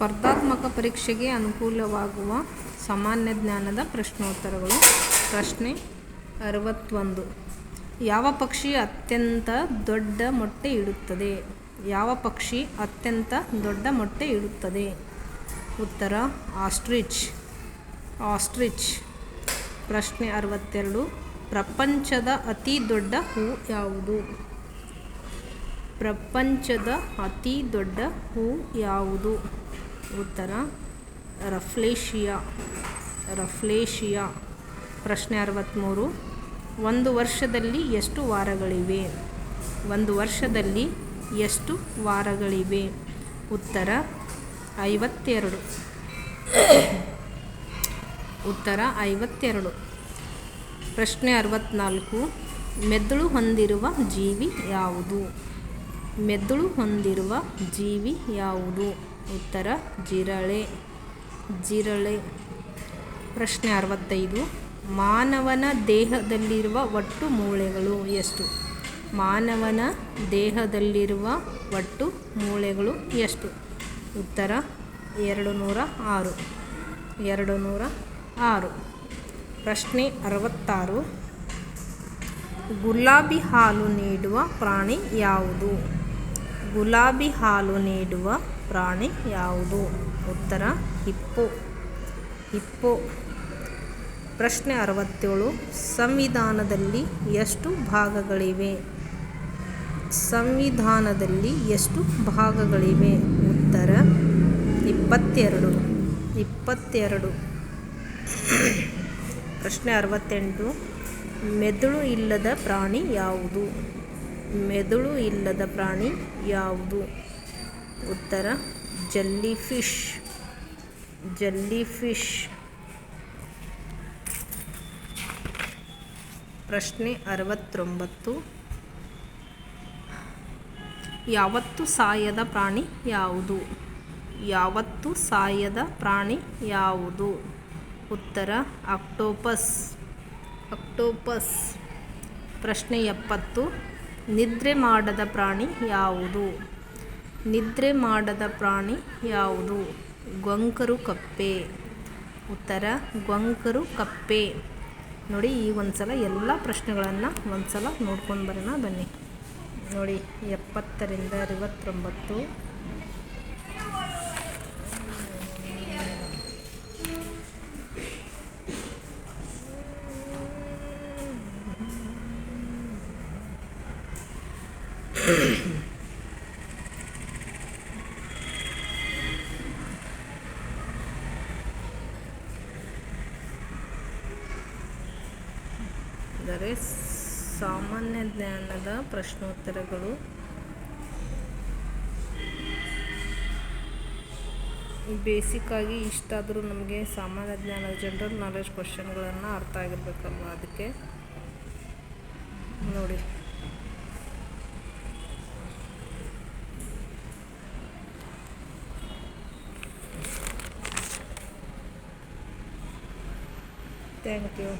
ಸ್ಪರ್ಧಾತ್ಮಕ ಪರೀಕ್ಷೆಗೆ ಅನುಕೂಲವಾಗುವ ಸಾಮಾನ್ಯ ಜ್ಞಾನದ ಪ್ರಶ್ನೋತ್ತರಗಳು. ಪ್ರಶ್ನೆ ಅರವತ್ತೊಂದು. ಯಾವ ಪಕ್ಷಿ ಅತ್ಯಂತ ದೊಡ್ಡ ಮೊಟ್ಟೆ ಇಡುತ್ತದೆ? ಯಾವ ಪಕ್ಷಿ ಅತ್ಯಂತ ದೊಡ್ಡ ಮೊಟ್ಟೆ ಇಡುತ್ತದೆ? ಉತ್ತರ, ಆಸ್ಟ್ರಿಚ್. ಆಸ್ಟ್ರಿಚ್. ಪ್ರಶ್ನೆ ಅರವತ್ತೆರಡು. ಪ್ರಪಂಚದ ಅತಿ ದೊಡ್ಡ ಹೂ ಯಾವುದು? ಪ್ರಪಂಚದ ಅತಿ ದೊಡ್ಡ ಹೂ ಯಾವುದು? ಉತ್ತರ. ರಫ್ಲೇಶಿಯಾ. ರಫ್ಲೇಶಿಯಾ. ಪ್ರಶ್ನೆ ಅರವತ್ತ್ಮೂರು ಒಂದು ವರ್ಷದಲ್ಲಿ ಎಷ್ಟು ವಾರಗಳಿವೆ? ಒಂದು ವರ್ಷದಲ್ಲಿ ಎಷ್ಟು ವಾರಗಳಿವೆ? ಉತ್ತರ ಐವತ್ತೆರಡು. ಉತ್ತರ ಐವತ್ತೆರಡು. ಪ್ರಶ್ನೆ ಅರವತ್ತ್ನಾಲ್ಕು ಮೆದುಳು ಹೊಂದಿರುವ ಜೀವಿ ಯಾವುದು? ಮೆದುಳು ಹೊಂದಿರುವ ಜೀವಿ ಯಾವುದು? ಉತ್ತರ, ಜಿರಳೆ ಜಿರಳೆ. ಪ್ರಶ್ನೆ ಅರವತ್ತೈದು. ಮಾನವನ ದೇಹದಲ್ಲಿರುವ ಒಟ್ಟು ಮೂಳೆಗಳು ಎಷ್ಟು? ಮಾನವನ ದೇಹದಲ್ಲಿರುವ ಒಟ್ಟು ಮೂಳೆಗಳು ಎಷ್ಟು? ಉತ್ತರ ಎರಡು ನೂರ ಆರು. ಎರಡು ನೂರ ಆರು. ಪ್ರಶ್ನೆ ಅರವತ್ತಾರು. ಗುಲಾಬಿ ಹಾಲು ನೀಡುವ ಪ್ರಾಣಿ ಯಾವುದು? ಗುಲಾಬಿ ಹಾಲು ನೀಡುವ ಪ್ರಾಣಿ ಯಾವುದು? ಉತ್ತರ, ಹಿಪ್ಪೋ. ಹಿಪ್ಪೋ. ಪ್ರಶ್ನೆ ಅರವತ್ತೇಳು. ಸಂವಿಧಾನದಲ್ಲಿ ಎಷ್ಟು ಭಾಗಗಳಿವೆ? ಸಂವಿಧಾನದಲ್ಲಿ ಎಷ್ಟು ಭಾಗಗಳಿವೆ? ಉತ್ತರ, ಇಪ್ಪತ್ತೆರಡು. ಇಪ್ಪತ್ತೆರಡು. ಪ್ರಶ್ನೆ ಅರವತ್ತೆಂಟು. ಮೆದುಳು ಇಲ್ಲದ ಪ್ರಾಣಿ ಯಾವುದು? ಮೆದುಳು ಇಲ್ಲದ ಪ್ರಾಣಿ ಯಾವುದು? ಉತ್ತರ, ಜಲ್ಲಿ ಫಿಶ್. ಜಲ್ಲಿ ಫಿಶ್. ಪ್ರಶ್ನೆ ಅರವತ್ತೊಂಬತ್ತು. ಯಾವತ್ತು ಸಾಯದ ಪ್ರಾಣಿ ಯಾವುದು? ಯಾವತ್ತು ಸಾಯದ ಪ್ರಾಣಿ ಯಾವುದು? ಉತ್ತರ ಅಕ್ಟೋಪಸ್ ಅಕ್ಟೋಪಸ್ ಪ್ರಶ್ನೆ ಎಪ್ಪತ್ತು. ನಿದ್ರೆ ಮಾಡದ ಪ್ರಾಣಿ ಯಾವುದು? ನಿದ್ರೆ ಮಾಡದ ಪ್ರಾಣಿ ಯಾವುದು? ಗೊಂಕರು ಕಪ್ಪೆ. ಉತ್ತರ, ಗೊಂಕರು ಕಪ್ಪೆ. ನೋಡಿ, ಈ ಒಂದು ಸಲ ಎಲ್ಲ ಪ್ರಶ್ನೆಗಳನ್ನು ಒಂದ್ಸಲ ನೋಡ್ಕೊಂಡು ಬರೋಣ ಬನ್ನಿ. ನೋಡಿ, ಎಪ್ಪತ್ತರಿಂದ ಅರವತ್ತೊಂಬತ್ತು. ಅಂದರೆ ಸಾಮಾನ್ಯ ಜ್ಞಾನದ ಪ್ರಶ್ನೋತ್ತರಗಳು. ಬೇಸಿಕ್ಕಾಗಿ ಇಷ್ಟಾದರೂ ನಮಗೆ ಸಾಮಾನ್ಯ ಜ್ಞಾನದ ಜನರಲ್ ನಾಲೆಡ್ಜ್ ಕ್ವಶನ್ಗಳನ್ನು ಅರ್ಥ ಆಗಿರ್ಬೇಕಲ್ವ ಅದಕ್ಕೆ? ನೋಡಿ. Thank you